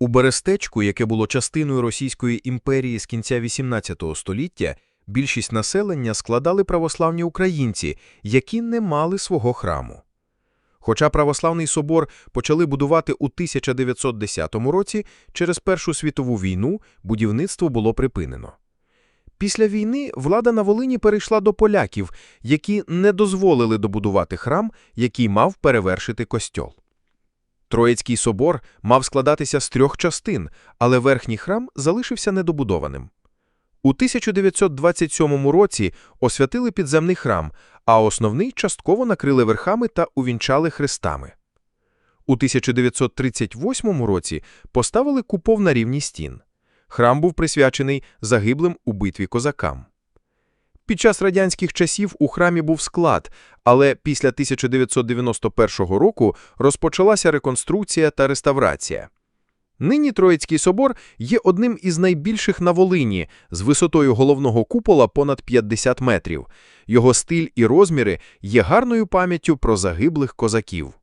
У Берестечку, яке було частиною Російської імперії з кінця XVIII століття, більшість населення складали православні українці, які не мали свого храму. Хоча православний собор почали будувати у 1910 році, через Першу світову війну будівництво було припинено. Після війни влада на Волині перейшла до поляків, які не дозволили добудувати храм, який мав перевершити костьол. Троїцький собор мав складатися з трьох частин, але верхній храм залишився недобудованим. У 1927 році освятили підземний храм, а основний частково накрили верхами та увінчали хрестами. У 1938 році поставили купов на рівні стін. Храм був присвячений загиблим у битві козакам. Під час радянських часів у храмі був склад, але після 1991 року розпочалася реконструкція та реставрація. Нині Троїцький собор є одним із найбільших на Волині, з висотою головного купола понад 50 метрів. Його стиль і розміри є гарною пам'яттю про загиблих козаків.